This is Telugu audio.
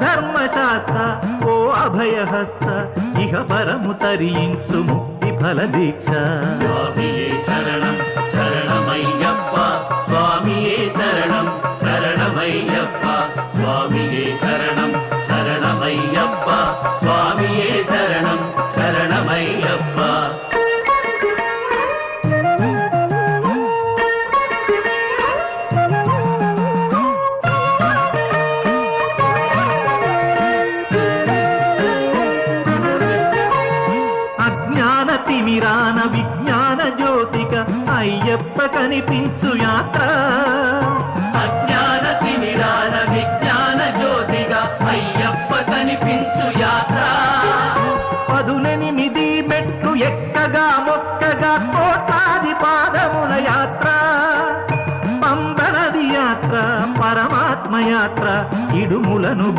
ధర్మశాస్త ఓ అభయహస్త ఇహ పరము తరించు ముక్తి ఫల దీక్ష. స్వామియే శరణం శరణమయ్యప్ప స్వామియే శరణం శరణమయ్యప్ప స్వామియే శరణం శరణమయ్యప్ప స్వామి విజ్ఞాన జ్యోతిక అయ్యప్ప కనిపించు యాత్ర. తిమిరాన విజ్ఞాన జ్యోతిక అయ్యప్ప కనిపించు యాత్ర. పదులెనిమిది మెట్లు మొక్కగా పాదముల యాత్ర. యాత్ర పరమాత్మ యాత్ర ఇడుములను